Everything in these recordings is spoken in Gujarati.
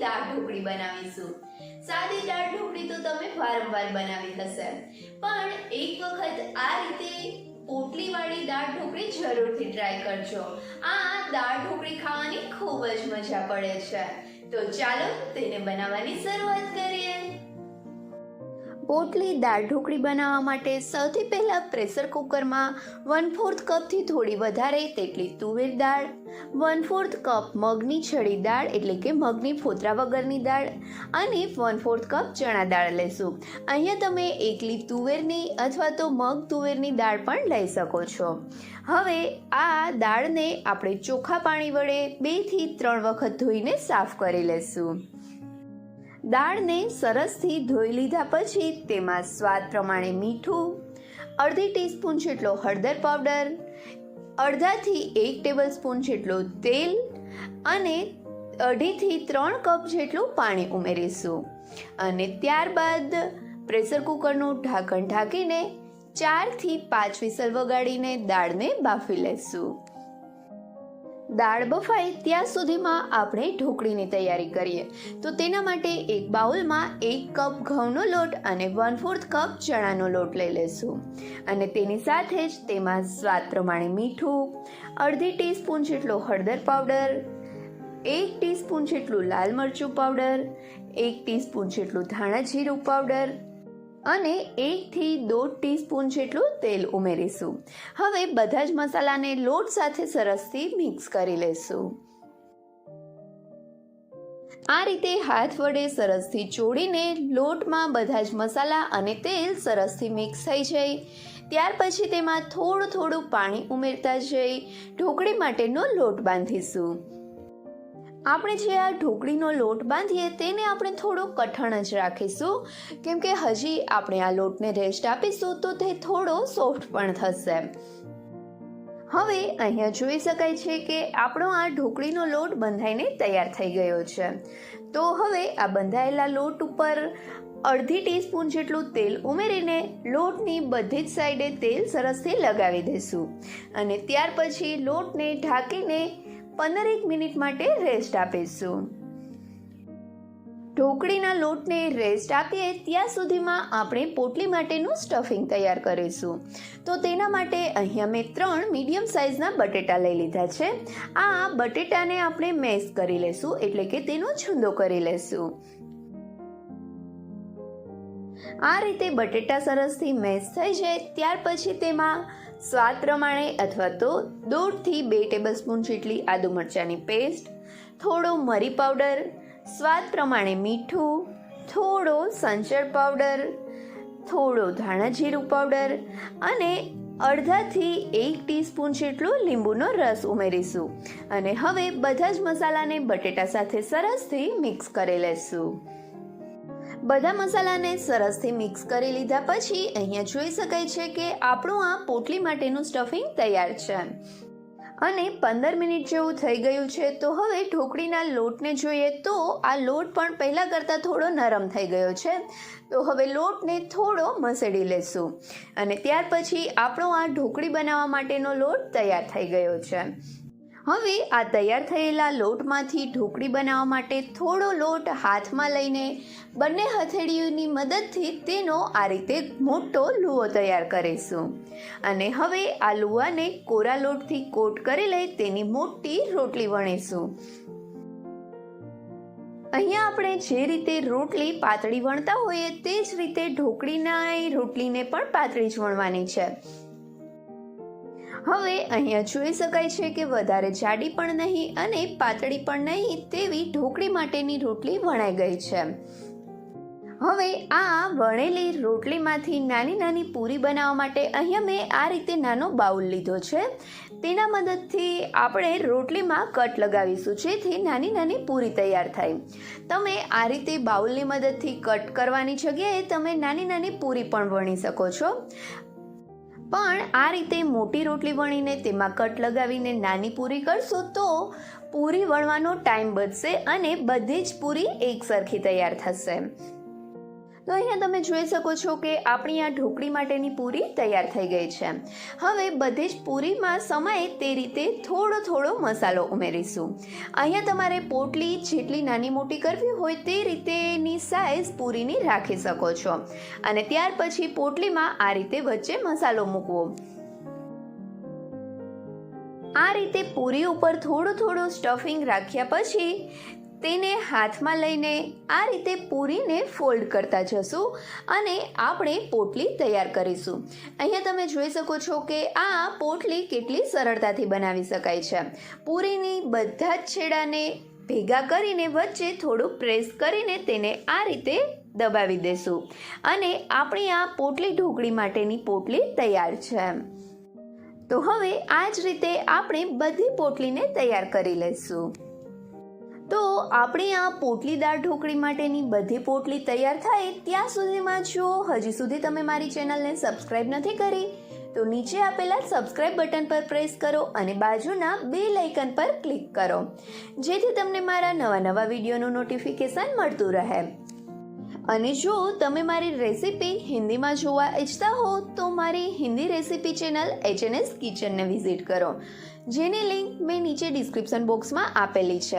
દાળ ઢોકળી બનાવીશું. સાદી દાળ ઢોકળી તો તમે વારંવાર બનાવી હશે. પણ એક વખત આ રીતે પોટલી વાળી દાળ ઢોકળી જરૂરથી ટ્રાય કરજો. આ દાળ ઢોકળી ખાવાની ખૂબ જ મજા પડે છે. તો ચાલો તેને બનાવવાની શરૂઆત કરીએ. પોટલી, દાળ ઢોકળી બનાવવા માટે સૌથી પહેલાં પ્રેશર કુકરમાં વન ફોર્થ કપથી થોડી વધારે તેટલી તુવેર દાળ વન ફોર્થ કપ મગની છડી દાળ, એટલે કે મગની ફોતરા વગરની દાળ અને વન ફોર્થ કપ ચણા દાળ લેશું. અહીંયા તમે એકલી તુવેરની અથવા તો મગ તુવેરની દાળ પણ લઈ શકો છો. હવે આ દાળને આપણે ચોખ્ખા પાણી વડે બેથી ત્રણ વખત ધોઈને સાફ કરી લેશું. દાળને સરસથી ધોઈ લીધા પછી તેમાં સ્વાદ પ્રમાણે મીઠું, અડધી ટીસ્પૂન જેટલો હળદર પાવડર, અડધાથી એક ટેબલ સ્પૂન જેટલું તેલ અને અઢીથી ત્રણ કપ જેટલું પાણી ઉમેરીશું. અને ત્યારબાદ પ્રેશર કુકરનું ઢાંકણ ઢાંકીને ચારથી પાંચ વિસલ વગાડીને દાળને બાફી લેશું. દાળ બફાય ત્યાં સુધીમાં આપણે ઢોકળીની તૈયારી કરીએ. તો તેના માટે એક બાઉલમાં એક કપ ઘઉંનો લોટ અને વન ફોર્થ કપ ચણાનો લોટ લઈ લેશું. અને તેની સાથે જ તેમાં સ્વાદ પ્રમાણે મીઠું, અડધી ટીસ્પૂન જેટલો હળદર પાવડર, એક ટીસ્પૂન જેટલું લાલ મરચું પાવડર, એક ટીસ્પૂન જેટલું ધાણા જીરું પાવડર અને એકથી દોઢ ટીસ્પૂન જેટલું તેલ ઉમેરીશું. હવે બધા જ મસાલાને લોટ સાથે સરસથી મિક્સ કરી લેશું. આ રીતે હાથ વડે સરસથી ચોળીને લોટમાં બધા જ મસાલા અને તેલ સરસથી મિક્સ થઈ જાય. ત્યાર પછી તેમાં થોડું થોડું પાણી ઉમેરતા જઈ ઢોકળી માટેનો લોટ બાંધીશું. આપણે જે આ ઢોકળીનો લોટ બાંધીએ તેને આપણે થોડો કઠણ જ રાખીશું. કેમ કે હજી આપણે આ લોટને રેસ્ટ આપીશું તો તે થોડો સોફ્ટ પણ થશે. હવે અહીંયા જોઈ શકાય છે કે આપણો આ ઢોકળીનો લોટ બંધાઈને તૈયાર થઈ ગયો છે. તો હવે આ બંધાયેલા લોટ ઉપર અડધી ટીસ્પૂન જેટલું તેલ ઉમેરીને લોટની બધી જ સાઈડે તેલ સરસથી લગાવી દઈશું. અને ત્યાર પછી લોટને ઢાંકીને પંદરેક મિનિટ માટે રેસ્ટ આપીશું. ઢોકળીના લોટને રેસ્ટ આપીએ ત્યાં સુધીમાં આપણે પોટલી માટેનું સ્ટફિંગ તૈયાર કરીશું. તો તેના માટે અહીંયા મેં ત્રણ મીડિયમ સાઇઝના બટેટા લઈ લીધા છે. આ બટેટાને આપણે મેશ કરી લેશું, એટલે કે તેનો છૂંદો કરી લેશું. આ રીતે બટેટા સરસથી મેશ થઈ જાય, ત્યાર પછી તેમાં સ્વાદ પ્રમાણે અથવા તો દોઢથી બે ટેબલ સ્પૂન જેટલી આદુ મરચાંની પેસ્ટ થોડો મરી પાવડર સ્વાદ પ્રમાણે મીઠું, થોડો સંચળ પાવડર થોડો ધાણા જીરું પાવડર અને અડધાથી એક ટીસ્પૂન જેટલો લીંબુનો રસ ઉમેરીશું. અને હવે બધા જ મસાલાને બટેટા સાથે સરસથી મિક્સ કરી લેશું. બધા મસાલાને સરસથી મિક્સ કરી લીધા પછી અહીંયા જોઈ શકાય છે કે આપણું આ પોટલી માટેનું સ્ટફિંગ તૈયાર છે. અને પંદર મિનિટ જેવું થઈ ગયું છે તો હવે ઢોકળીના લોટને જોઈએ તો આ લોટ પણ પહેલાં કરતાં થોડો નરમ થઈ ગયો છે. તો હવે લોટને થોડો મસેડી લેશું. અને ત્યાર પછી આપણો આ ઢોકળી બનાવવા માટેનો લોટ તૈયાર થઈ ગયો છે. હવે આ તૈયાર થયેલા લોટમાંથી ઢોકળી બનાવવા માટે થોડો લોટ હાથમાં લઈને બંને હથેળીઓની મદદથી તેનો આ રીતે મોટો લુઓ તૈયાર કરીશું. અને હવે આ લુવાને કોરા લોટથી કોટ કરી લઈ તેની મોટી રોટલી વણીશું. અહીંયા આપણે જે રીતે રોટલી પાતળી વણતા હોઈએ તે જ રીતે ઢોકળીના રોટલીને પણ પાતળી જ વણવાની છે. હવે અહીંયા જોઈ શકાય છે કે વધારે જાડી પણ નહીં અને પાતળી પણ નહીં તેવી ઢોકળી માટેની રોટલી વણાઈ ગઈ છે. હવે આ વણેલી રોટલીમાંથી નાની નાની પૂરી બનાવવા માટે અહીંયા મેં આ રીતે નાનો બાઉલ લીધો છે. તેના મદદથી આપણે રોટલીમાં કટ લગાવીશું, જેથી નાની નાની પૂરી તૈયાર થાય. તમે આ રીતે બાઉલની મદદથી કટ કરવાની જગ્યાએ તમે નાની નાની પૂરી પણ વણી શકો છો. પણ આ રીતે મોટી રોટલી વણીને તેમાં કટ લગાવીને નાની પૂરી કરશો તો પૂરી વણવાનો ટાઈમ બચશે અને બધી જ પૂરી એકસરખી તૈયાર થશે. તો અહીંયા તમે જોઈ શકો છો કે આપણી આ ઢોકળી માટેની પૂરી તૈયાર થઈ ગઈ છે. હવે બધી જ પૂરીમાં સમાય તે રીતે થોડો થોડો મસાલો ઉમેરીશું. અહીંયા તમારે પોટલી જેટલી નાની મોટી કરવી હોય તે રીતેની સાઇઝ પૂરીની રાખી શકો છો. અને ત્યાર પછી પોટલીમાં આ રીતે વચ્ચે મસાલો મૂકવો. આ રીતે પૂરી ઉપર થોડું થોડું સ્ટફિંગ રાખ્યા પછી તેને હાથમાં લઈને આ રીતે પૂરીને ફોલ્ડ કરતા જશું અને આપણે પોટલી તૈયાર કરીશું. અહીંયા તમે જોઈ શકો છો કે આ પોટલી કેટલી સરળતાથી બનાવી શકાય છે. પૂરીની બધા જ છેડાને ભેગા કરીને વચ્ચે થોડું પ્રેસ કરીને તેને આ રીતે દબાવી દેશું. અને આપણી આ પોટલી ઢોકળી માટેની પોટલી તૈયાર છે. તો હવે આ જ રીતે આપણે બધી પોટલીને તૈયાર કરી લઈશું. આપણી આ પોટલી દાળ ઢોકળી માટેની બધી પોટલી તૈયાર થાય ત્યાં સુધીમાં જો હજી સુધી તમે મારી ચેનલને સબસ્ક્રાઇબ નથી કરી તો નીચે આપેલા સબસ્ક્રાઇબ બટન પર પ્રેસ કરો અને બાજુના બે લાઇકન પર ક્લિક કરો. જેથી તમને મારા નવા નવા વિડીયોનું નોટિફિકેશન મળતું રહે. અને જો તમે મારી રેસીપી હિન્દીમાં જોવા ઈચ્છતા હો, તો મારી હિન્દી રેસીપી ચેનલ એચએનએસ કિચનને વિઝિટ કરો. જેની લિંક મેં નીચે ડિસ્ક્રિપ્શન બોક્સમાં આપેલી છે.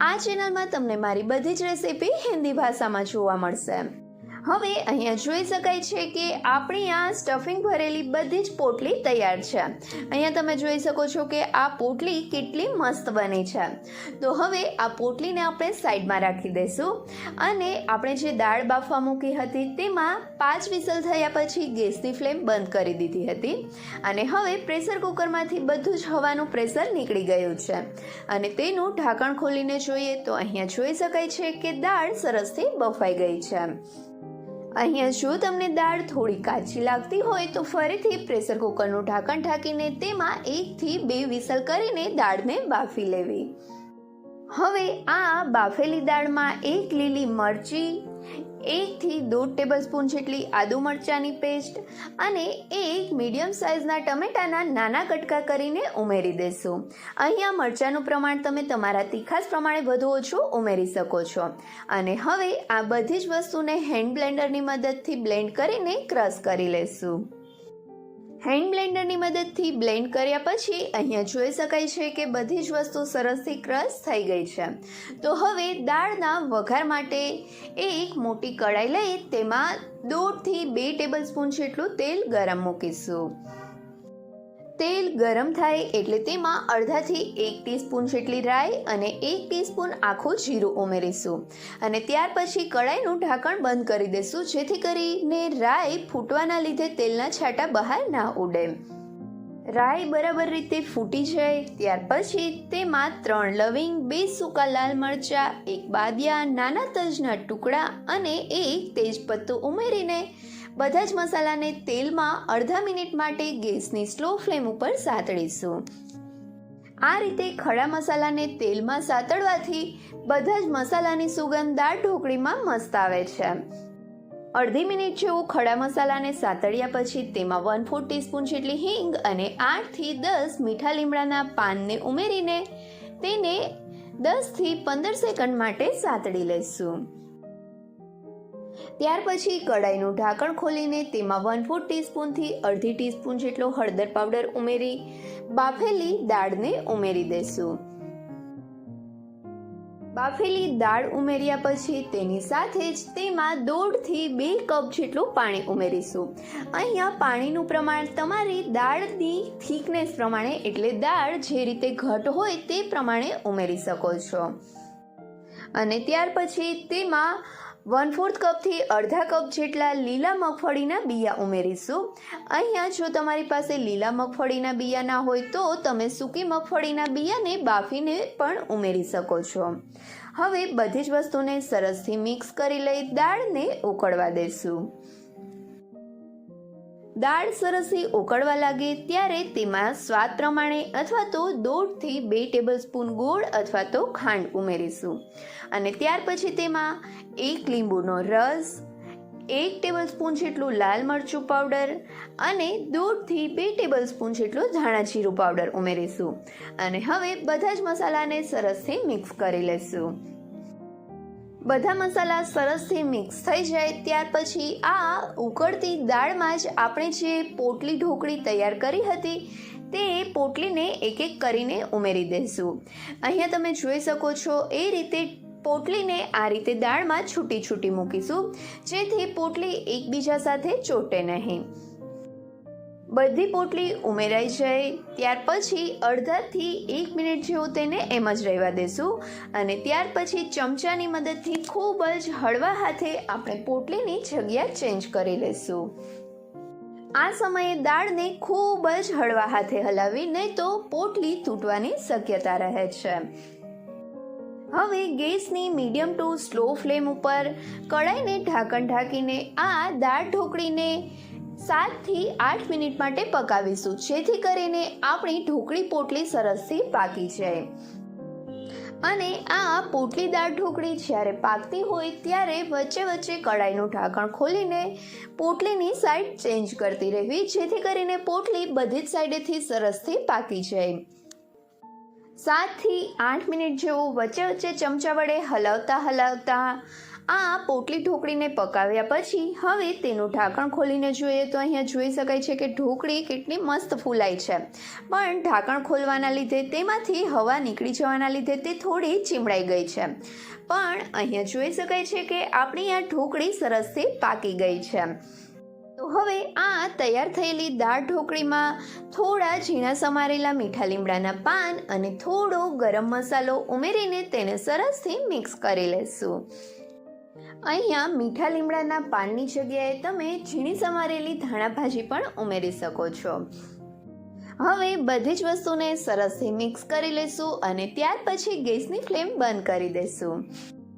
આ ચેનલમાં તમને મારી બધી જ રેસીપી હિન્દી ભાષામાં જોવા મળશે. હવે અહીંયા જોઈ શકાય છે કે આપણી આ સ્ટફિંગ ભરેલી બધી જ પોટલી તૈયાર છે. અહીંયા તમે જોઈ શકો છો કે આ પોટલી કેટલી મસ્ત બની છે. તો હવે આ પોટલીને આપણે સાઈડમાં રાખી દઈશું અને આપણે જે દાળ બાફવા મૂકી હતી તેમાં પાંચ વિસલ થયા પછી ગેસની ફ્લેમ બંધ કરી દીધી હતી. અને હવે પ્રેશર કુકરમાંથી બધું જ હવાનું પ્રેશર નીકળી ગયું છે. અને તેનું ઢાંકણ ખોલીને જોઈએ તો અહીંયા જોઈ શકાય છે કે દાળ સરસથી બફાઈ ગઈ છે. અહીંયા જો તમને દાળ થોડી કાચી લાગતી હોય તો ફરીથી પ્રેશર કુકરનું ઢાંકણ ઢાંકીને તેમાં એકથી બે વિસલ કરીને દાળને બાફી લેવી. હવે આ બાફેલી દાળમાં એક લીલી મરચી એકથી દોઢ ટેબલ સ્પૂન જેટલી આદુ મરચાંની પેસ્ટ અને એક મીડિયમ સાઇઝના ટમેટાના નાના કટકા કરીને ઉમેરી દેશું. અહીંયા મરચાંનું પ્રમાણ તમે તમારા તીખાસ પ્રમાણે વધુ ઓછું ઉમેરી શકો છો. અને હવે આ બધી જ વસ્તુને હેન્ડ બ્લેન્ડરની મદદથી બ્લેન્ડ કરીને ક્રશ કરી લેશું. હેન્ડ બ્લેન્ડરની મદદથી બ્લેન્ડ કર્યા પછી અહીંયા જોઈ શકાય છે કે બધી જ વસ્તુ સરસથી ક્રશ થઈ ગઈ છે. તો હવે દાળના વઘાર માટે એક મોટી કડાઈ લઈ તેમાં દોઢથી બે ટેબલ સ્પૂન જેટલું તેલ ગરમ મૂકીશું. તેલ ગરમ થાય એટલે તેમાં અડધાથી એક ટીસ્પૂન જેટલી રાઈ અને એક ટીસ્પૂન આખું જીરું ઉમેરીશું. અને ત્યાર પછી કડાઈનું ઢાંકણ બંધ કરી દઈશું જેથી કરીને રાઈ ફૂટવાના લીધે તેલના છાંટા બહાર ના ઉડે. રાઈ બરાબર રીતે ફૂટી જાય, ત્યાર પછી તેમાં ત્રણ લવિંગ, બે સૂકા લાલ મરચાં, એક બાદિયા, નાના તજના ટુકડા અને એક તેજપત્તું ઉમેરીને બધા જ મસાલાને તેલમાં અડધા મિનિટ માટે ગેસની સ્લો ફ્લેમ ઉપર સાતળીશું આ રીતે ખડા મસાલાને તેલમાં સાતળવાથી બધા જ મસાલાની સુગંધ દાળ ઢોકળીમાં મસ્ત આવે છે. અડધી મિનિટ જેવું ખડા મસાલાને સાતળ્યા પછી તેમાં વન ફોર ટીસ્પૂન જેટલી હિંગ અને આઠથી દસ મીઠા લીમડાના પાનને ઉમેરીને તેને દસથી પંદર સેકન્ડ માટે સાતળી લઈશું. ત્યાર પછી કડાઈનું ઢાંકણ ખોલીને તેમાં વન ફોર ટીસ્પૂનથી અડધી ટીસ્પૂન જેટલો હળદર પાવડર ઉમેરી, બાફેલી દાળને ઉમેરી દેશું. બાફેલી દાળ ઉમેર્યા પછી તેની સાથે જ તેમાં દોઢથી બે કપ જેટલું પાણી ઉમેરીશું. અહીંયા પાણીનું પ્રમાણ તમારી દાળની થિકનેસ પ્રમાણે એટલે દાળ જે રીતે ઘટ હોય તે પ્રમાણે ઉમેરી શકો છો. અને ત્યાર પછી તેમાં વન ફોર્થ કપથી અડધા કપ જેટલા લીલા મગફળીના બિયા ઉમેરીશું. અહીંયા જો તમારી પાસે લીલા મગફળીના બિયા ના હોય તો તમે સૂકી મગફળીના બિયાને બાફીને પણ ઉમેરી શકો છો. હવે બધી જ વસ્તુને સરસથી મિક્સ કરી લઈ દાળને ઉકળવા દેશું દાળ સરસથી ઉકળવા લાગે ત્યારે તેમાં સ્વાદ પ્રમાણે અથવા તો દોઢથી બે ટેબલ સ્પૂન ગોળ અથવા તો ખાંડ ઉમેરીશું. અને ત્યાર પછી તેમાં એક લીંબુનો રસ, એક ટેબલ સ્પૂન જેટલું લાલ મરચું પાવડર અને દોઢથી બે ટેબલ સ્પૂન જેટલું ધાણા જીરું પાવડર ઉમેરીશું. અને હવે બધા જ મસાલાને સરસથી મિક્સ કરી લેશું. બધા મસાલા સરસથી મિક્સ થઈ જાય ત્યાર પછી આ ઉકળતી દાળમાં જ આપણે જે પોટલી ઢોકળી તૈયાર કરી હતી તે પોટલીને એક એક કરીને ઉમેરી દઈશું. અહીંયા તમે જોઈ શકો છો એ રીતે પોટલીને આ રીતે દાળમાં છૂટી છૂટી મૂકીશું, જેથી પોટલી એકબીજા સાથે ચોટે નહીં. બધી પોટલી ઉમેરાઈ જાય. ત્યાર પછી અડધાથી એક મિનિટ જેવું તેને એમ જ રહેવા દેશું. અને ત્યાર પછી ચમચાની મદદથી ખૂબ જ હળવા હાથે આપણે પોટલીની જગ્યા ચેન્જ કરી લઈશું આ સમયે દાળને ખૂબ જ હળવા હાથે હલાવી નહીં તો પોટલી તૂટવાની શક્યતા રહે છે. હવે ગેસની મીડિયમ ટુ સ્લો ફ્લેમ ઉપર કડાઈને ઢાંકણ ઢાંકીને આ દાળ ઢોકળીને સાતથી આઠ મિનિટ માટે પકાવીશું. જેથી કરીને આપણી ઢોકળી પોટલી સરસથી પાકી જાય. અને આ પોટલી દાળ ઢોકળી જ્યારે પાકતી હોય ત્યારે વચ્ચે વચ્ચે કડાઈનું ઢાંકણ ખોલીને પોટલીની સાઈડ ચેન્જ કરતી રહેવી, જેથી કરીને પોટલી બધી જ સાઈડેથી સરસથી પાકી જાય. સાતથી આઠ મિનિટ જેવું વચ્ચે વચ્ચે ચમચા વડે હલાવતા હલાવતા આ પોટલી ઢોકળીને પકાવ્યા પછી હવે તેનું ઢાંકણ ખોલીને જોઈએ તો અહીંયા જોઈ શકાય છે કે ઢોકળી કેટલી મસ્ત ફૂલાઈ છે. પણ ઢાંકણ ખોલવાના લીધે તેમાંથી હવા નીકળી જવાના લીધે તે થોડી ચીમડાઈ ગઈ છે. પણ અહીંયા જોઈ શકાય છે કે આપણી આ ઢોકળી સરસથી પાકી ગઈ છે. તો હવે આ તૈયાર થયેલી દાળ ઢોકળીમાં થોડા ઝીણા સમારેલા મીઠા લીમડાના પાન અને થોડો ગરમ મસાલો ઉમેરીને તેને સરસથી મિક્સ કરી લેશું. અહીંયા મીઠા લીમડાના પાનની જગ્યાએ તમે ઝીણી સમારેલી ધાણા ભાજી પણ ઉમેરી શકો છો. હવે બધી જ વસ્તુને સરસથી મિક્સ કરી લેશું અને ત્યાર પછી ગેસની ફ્લેમ બંધ કરી દઈશું.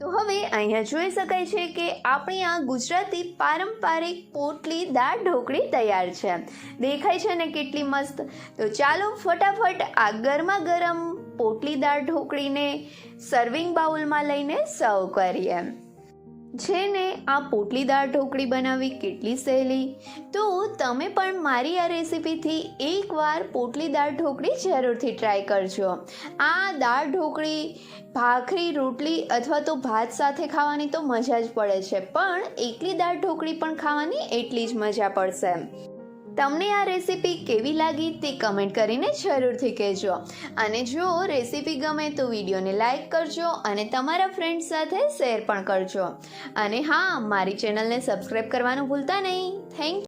તો હવે અહીંયા જોઈ શકાય છે કે આપણી આ ગુજરાતી પારંપરિક પોટલી દાળ ઢોકળી તૈયાર છે. દેખાય છે ને કેટલી મસ્ત? તો ચાલો ફટાફટ આ ગરમા ગરમ પોટલી દાળ ઢોકળીને સર્વિંગ બાઉલમાં લઈને સર્વ કરીએ. જેને આ પોટલી દાળ ઢોકળી બનાવવી કેટલી સહેલી? તો તમે પણ મારી આ રેસીપીથી એકવાર પોટલી દાળ ઢોકળી જરૂરથી ટ્રાય કરજો. આ દાળ ઢોકળી, ભાખરી, રોટલી અથવા તો ભાત સાથે ખાવાની તો મજા જ પડે છે, પણ એકલી દાળ ઢોકળી પણ ખાવાની એટલી જ મજા પડશે. તમને આ રેસીપી કેવી લાગી તે કમેન્ટ કરીને જરૂરથી કહેજો. અને જો રેસીપી ગમે તો વિડીયોને લાઇક કરજો અને તમારા ફ્રેન્ડ્સ સાથે શેર પણ કરજો. અને હા, મારી ચેનલને સબસ્ક્રાઈબ કરવાનું ભૂલતા નહીં. થેન્ક